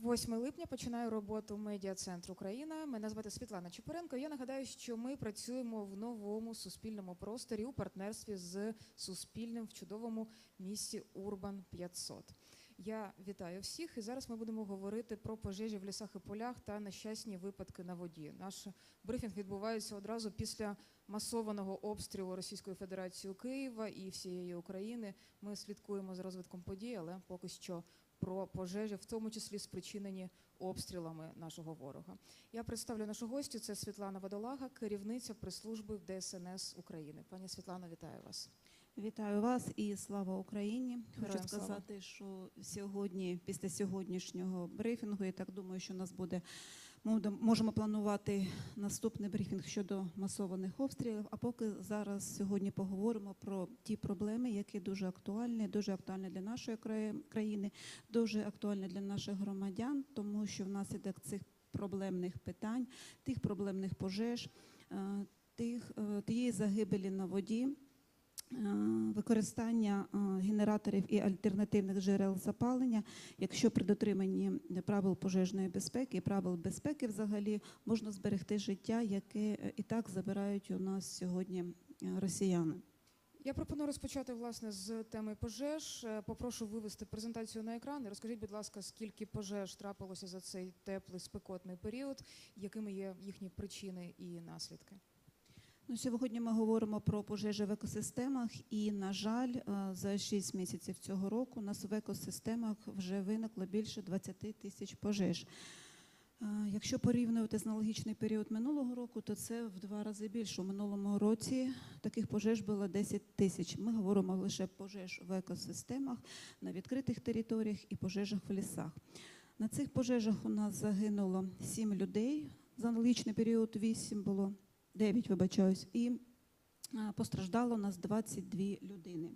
8 липня починаю роботу медіа центру Україна. Мене звати Світлана Чепуренко. Я нагадаю, що ми працюємо в новому суспільному просторі у партнерстві з Суспільним в чудовому місті Урбан 500. Я вітаю всіх, і зараз ми будемо говорити про пожежі в лісах і полях та нещасні випадки на воді. Наш брифінг відбувається одразу після масованого обстрілу Російської Федерації Києва і всієї України. Ми слідкуємо за розвитком подій, але поки що про пожежі, в тому числі спричинені обстрілами нашого ворога. Я представлю нашу гостю. Це Світлана Водолага, керівниця прес-служби ДСНС України. Пані Світлано, вітаю вас. Вітаю вас і слава Україні. Героям сказати, слава. що сьогодні, після сьогоднішнього брифінгу, я так думаю, що у нас буде ми можемо планувати наступний брифінг щодо масованих обстрілів. А поки зараз сьогодні поговоримо про ті проблеми, які дуже актуальні, дуже актуальні для нашої країни, дуже актуальні для наших громадян, тому що внаслідок цих проблемних питань, тих проблемних пожеж, е, тих е, тієї загибелі на воді. Е, Використання е, генераторів і альтернативних джерел запалення, якщо при дотриманні правил пожежної безпеки правил безпеки взагалі можна зберегти життя, яке е, і так забирають у нас сьогодні росіяни. Я пропоную розпочати власне з теми пожеж. Попрошу вивести презентацію на екран. І Розкажіть, будь ласка, скільки пожеж трапилося за цей теплий спекотний період, якими є їхні причини і наслідки? Ну, сьогодні ми говоримо про пожежі в екосистемах, і, на жаль, е, за 6 місяців цього року у нас в екосистемах вже виникло більше 20 тисяч пожеж. Е, Якщо порівнювати з аналогічний період минулого року, то це в два рази більше. У минулому році таких пожеж було 10 тисяч. Ми говоримо лише пожеж в екосистемах, на відкритих територіях і пожежах в лісах. На цих пожежах у нас загинуло 7 людей. За аналогічний період 8 було 9, вибачаюсь, і е, постраждало у нас 22 людини.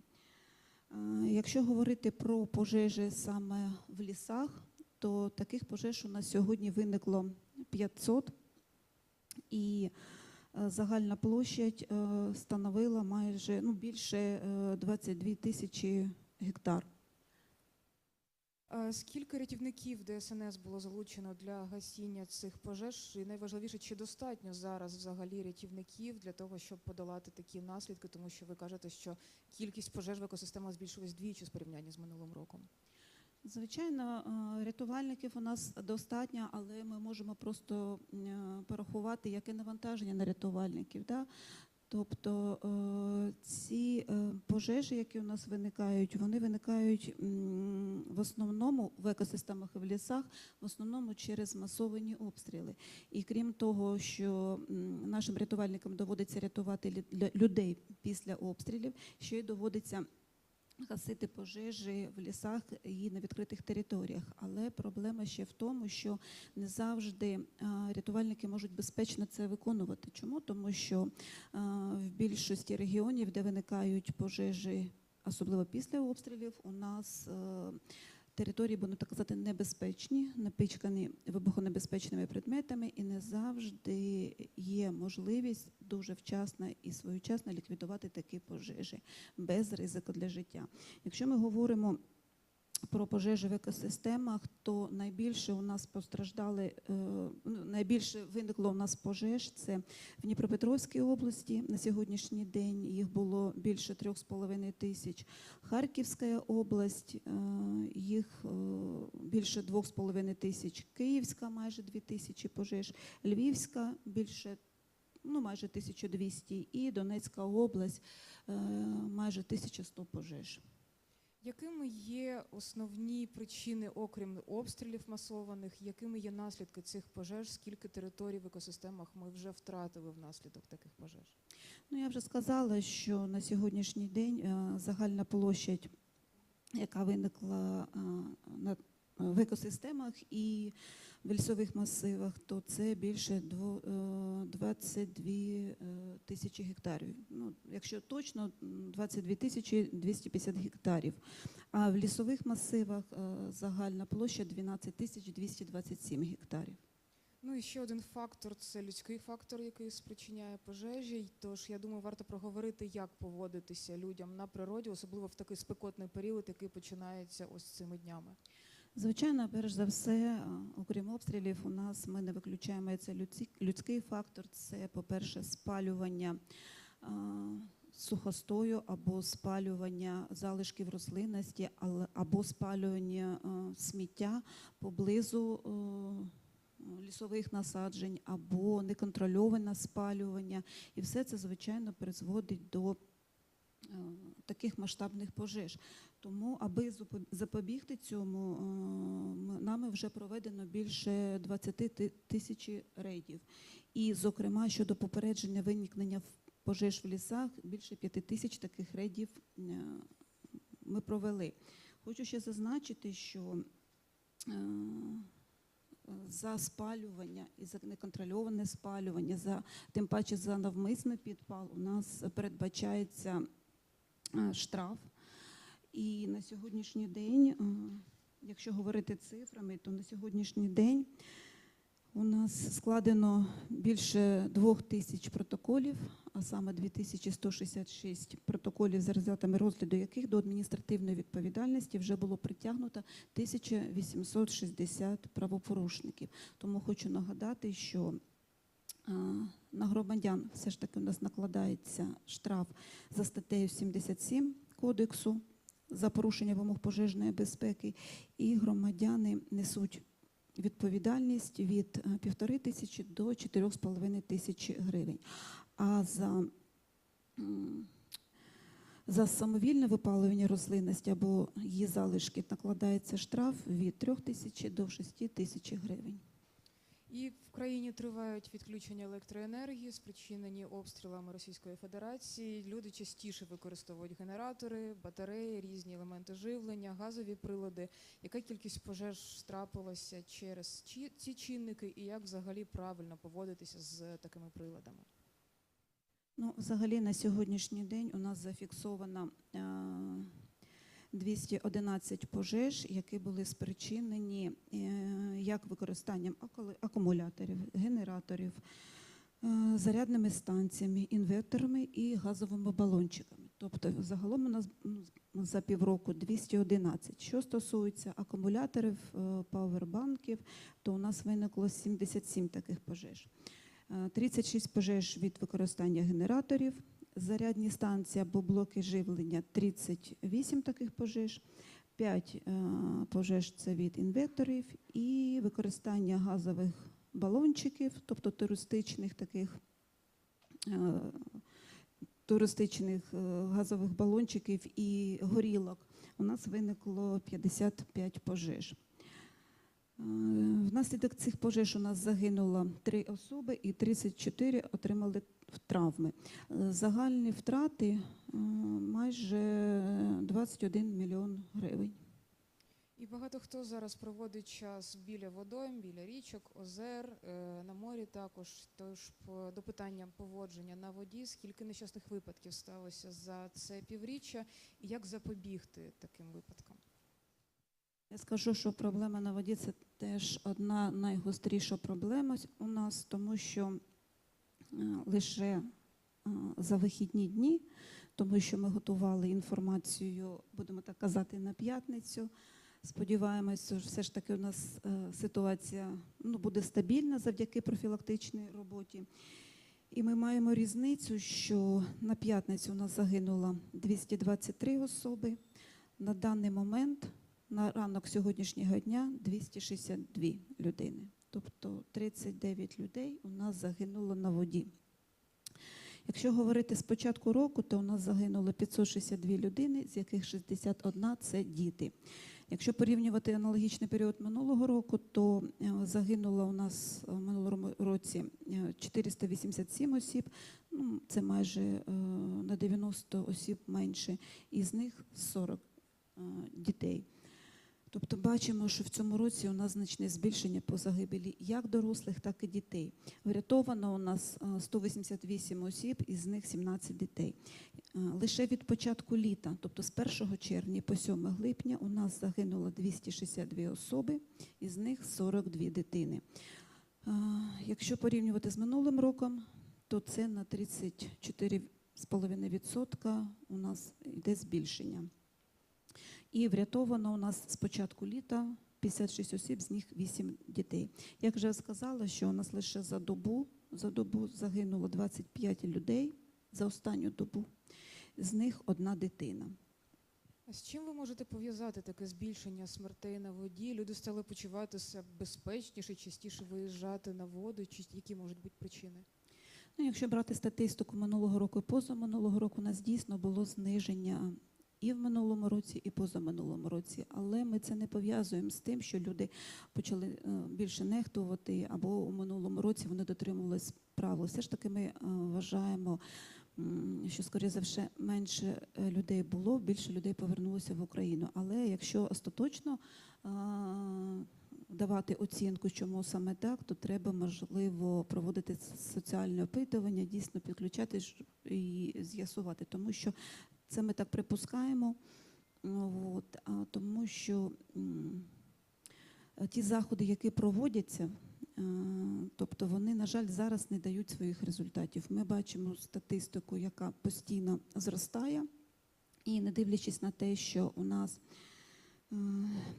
Е, Якщо говорити про пожежі саме в лісах, то таких пожеж у нас сьогодні виникло 500, і е, загальна площадь становила майже ну, більше е, 22 тисячі гектар. Е, Скільки рятівників ДСНС було залучено для гасіння цих пожеж? І найважливіше, чи достатньо зараз взагалі рятівників для того, щоб подолати такі наслідки? Тому що ви кажете, що кількість пожеж в екосистемах збільшилась двічі з порівняння з минулим роком. Звичайно, е, рятувальників у нас достатньо, але ми можемо просто е, порахувати, яке навантаження на рятувальників. Да? Тобто е, ці е, пожежі, які у нас виникають, вони виникають в основному в екосистемах і в лісах, в основному через масовані обстріли. І крім того, що нашим рятувальникам доводиться рятувати лю- лю- людей після обстрілів, ще й доводиться гасити пожежі в лісах і на відкритих територіях. Але проблема ще в тому, що не завжди рятувальники можуть безпечно це виконувати. Чому? Тому що в більшості регіонів, де виникають пожежі, особливо після обстрілів, у нас е, території, будемо так казати, небезпечні, напичкані вибухонебезпечними предметами, і не завжди є можливість дуже вчасно і своєчасно ліквідувати такі пожежі без ризику для життя. Якщо ми говоримо про пожежі в екосистемах, то найбільше у нас постраждали, е, ну, найбільше виникло у нас пожеж це в Дніпропетровській області. На сьогоднішній день їх було більше 3,5 тисяч. Харківська область, е, їх е, більше 2,5 тисяч. Київська майже 2 тисячі пожеж. Львівська більше ну, майже 1200 і Донецька область майже 1100 пожеж. Якими є основні причини, окрім обстрілів масованих, якими є наслідки цих пожеж? Скільки територій в екосистемах ми вже втратили внаслідок таких пожеж? Ну, я вже сказала, що на сьогоднішній день е, загальна площадь, яка виникла е, на, в екосистемах і в лісових масивах, то це більше дво- е, 22 е, тисячі гектарів. Ну, якщо точно, м, 22 тисячі 250 гектарів. А в лісових масивах е, загальна площа 12 тисяч 227 гектарів. Ну і ще один фактор це людський фактор, який спричиняє пожежі. Тож я думаю, варто проговорити, як поводитися людям на природі, особливо в такий спекотний період, який починається ось цими днями. Звичайно, перш за все, окрім обстрілів, у нас ми не виключаємо це людський, фактор. Це, по-перше, спалювання сухостою або спалювання залишків рослинності, або спалювання сміття поблизу. Лісових насаджень або неконтрольоване спалювання, і все це звичайно призводить до е, таких масштабних пожеж. Тому, аби запобігти цьому, е, нами вже проведено більше 20 ти- тисяч рейдів. І, зокрема, щодо попередження виникнення пожеж в лісах, більше 5 тисяч таких рейдів е, ми провели. Хочу ще зазначити, що е, за спалювання і за неконтрольоване спалювання, за тим паче за навмисний підпал, у нас передбачається е, штраф. І на сьогоднішній день, е, якщо говорити цифрами, то на сьогоднішній день у нас складено більше двох тисяч протоколів, а саме 2166 протоколів, за результатами розгляду яких до адміністративної відповідальності вже було притягнуто 1860 правопорушників. Тому хочу нагадати, що е, на громадян все ж таки у нас накладається штраф за статтею 77 кодексу за порушення вимог пожежної безпеки, і громадяни несуть відповідальність від е, півтори тисячі до чотирьох з половиною тисячі гривень. А за, за самовільне випалювання рослинності або її залишки накладається штраф від трьох тисяч до шести тисяч гривень. І в країні тривають відключення електроенергії, спричинені обстрілами Російської Федерації. Люди частіше використовують генератори, батареї, різні елементи живлення, газові прилади. Яка кількість пожеж трапилася через ці чинники, і як взагалі правильно поводитися з такими приладами? Ну, взагалі на сьогоднішній день у нас зафіксовано е, 211 пожеж, які були спричинені е, як використанням акумуляторів, генераторів, е, зарядними станціями, інверторами і газовими балончиками. Тобто, загалом у нас за півроку 211. Що стосується акумуляторів, е, павербанків, то у нас виникло 77 таких пожеж. Е, 36 пожеж від використання генераторів, зарядні станції або блоки живлення 38 таких пожеж, 5 пожеж це від інвекторів і використання газових балончиків, тобто туристичних таких е, туристичних е, газових балончиків і горілок. У нас виникло 55 пожеж. Е, Внаслідок цих пожеж у нас загинуло 3 особи і 34 отримали травми. Е, Загальні втрати е, майже 21 мільйон гривень. І багато хто зараз проводить час біля водойм, біля річок, озер, на морі також. Тож до питання поводження на воді, скільки нещасних випадків сталося за це півріччя, і як запобігти таким випадкам? Я скажу, що проблема на воді це теж одна найгостріша проблема у нас, тому що е, лише е, за вихідні дні, тому що ми готували інформацію, будемо так казати, на п'ятницю. Сподіваємося, що все ж таки у нас е, ситуація ну, буде стабільна завдяки профілактичній роботі. І ми маємо різницю, що на п'ятницю у нас загинуло 223 особи. На даний момент на ранок сьогоднішнього дня 262 людини. Тобто 39 людей у нас загинуло на воді. Якщо говорити з початку року, то у нас загинуло 562 людини, з яких 61 – це діти. Якщо порівнювати аналогічний період минулого року, то е, загинуло у нас в минулому році е, 487 осіб, ну, це майже е, на 90 осіб менше, із них 40 е, дітей. Тобто бачимо, що в цьому році у нас значне збільшення по загибелі як дорослих, так і дітей. Врятовано у нас е, 188 осіб, із них 17 дітей. Е, Лише від початку літа, тобто з 1 червня по 7 липня, у нас загинуло 262 особи, із них 42 дитини. Е, Якщо порівнювати з минулим роком, то це на 34,5% у нас йде збільшення. І врятовано у нас з початку літа 56 осіб, з них 8 дітей. Як вже сказала, що у нас лише за добу, за добу загинуло 25 людей за останню добу, з них одна дитина. А з чим ви можете пов'язати таке збільшення смертей на воді? Люди стали почуватися безпечніше, частіше виїжджати на воду. Чи які можуть бути причини? Ну, якщо брати статистику минулого року і позаминулого року, у нас дійсно було зниження і в минулому році, і позаминулому році. Але ми це не пов'язуємо з тим, що люди почали е, більше нехтувати, або у минулому році вони дотримувались правил. Все ж таки, ми е, вважаємо, що скоріше за все менше е, людей було, більше людей повернулося в Україну. Але якщо остаточно давати оцінку, чому саме так, то треба можливо проводити соціальне опитування, дійсно підключати і з'ясувати, тому що це ми так припускаємо. От, тому що ті заходи, які проводяться, е, тобто вони, на жаль, зараз не дають своїх результатів. Ми бачимо статистику, яка постійно зростає, і не дивлячись на те, що у нас Е,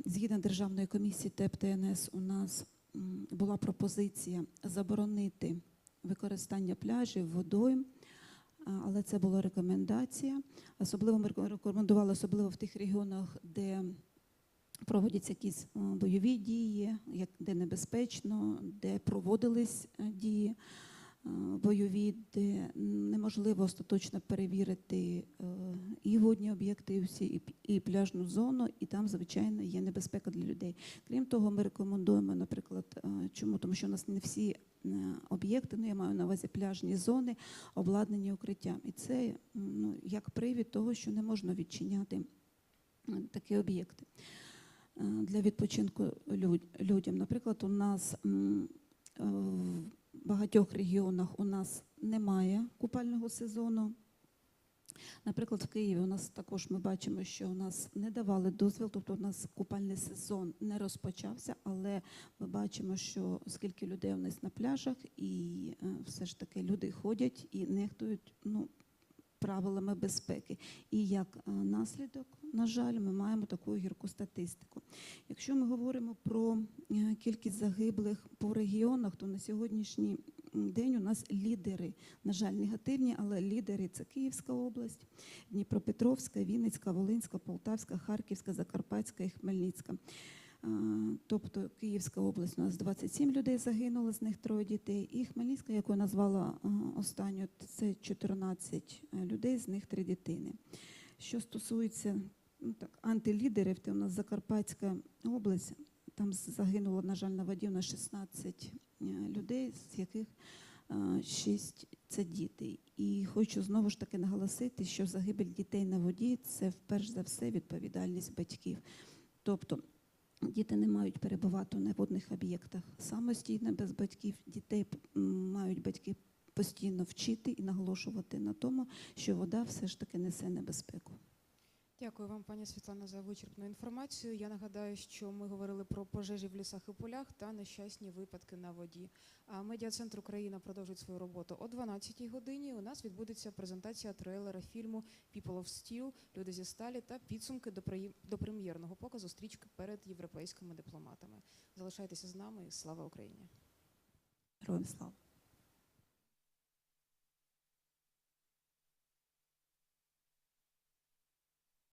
Згідно Державної комісії ТЕП у нас була пропозиція заборонити використання пляжів, водойм, а, але це була рекомендація. Особливо ми реко- рекомендували, особливо в тих регіонах, де проводяться якісь е, бойові дії, де небезпечно, де проводились е, дії е, бойові, де неможливо остаточно перевірити і водні об'єкти, і всі, і пляжну зону, і там, звичайно, є небезпека для людей. Крім того, ми рекомендуємо, наприклад, чому? Тому що у нас не всі об'єкти, ну я маю на увазі пляжні зони, обладнані укриттям. І це ну, як привід того, що не можна відчиняти е, такі об'єкти е, для відпочинку людям. Наприклад, у нас е, в багатьох регіонах у нас немає купального сезону. Наприклад, в Києві у нас також ми бачимо, що у нас не давали дозвіл, тобто у нас купальний сезон не розпочався, але ми бачимо, що скільки людей у нас на пляжах, і е, все ж таки люди ходять і нехтують ну, правилами безпеки. І як е, наслідок, на жаль, ми маємо таку гірку статистику. Якщо ми говоримо про е, кількість загиблих по регіонах, то на сьогоднішній день у нас лідери, на жаль, негативні, але лідери це Київська область, Дніпропетровська, Вінницька, Волинська, Полтавська, Харківська, Закарпатська і Хмельницька. Е, Тобто Київська область у нас 27 людей загинуло, з них троє дітей. І Хмельницька, яку я назвала е, останню, це 14 людей, з них три дитини. Що стосується ну, так, антилідерів, то у нас Закарпатська область, там загинуло, на жаль, на воді у нас 16 е, людей, з яких 6 це діти. І хочу знову ж таки наголосити, що загибель дітей на воді це вперш за все відповідальність батьків. Тобто діти не мають перебувати на водних об'єктах самостійно без батьків. Дітей мають батьки постійно вчити і наголошувати на тому, що вода все ж таки несе небезпеку. Дякую вам, пані Світлана, за вичерпну інформацію. Я нагадаю, що ми говорили про пожежі в лісах і полях та нещасні випадки на воді. А медіа-центр Україна продовжить свою роботу о 12-й годині. У нас відбудеться презентація трейлера фільму People of Steel Люди зі сталі та підсумки до прем'єрного показу стрічки перед європейськими дипломатами. Залишайтеся з нами слава Україні! Героям слава!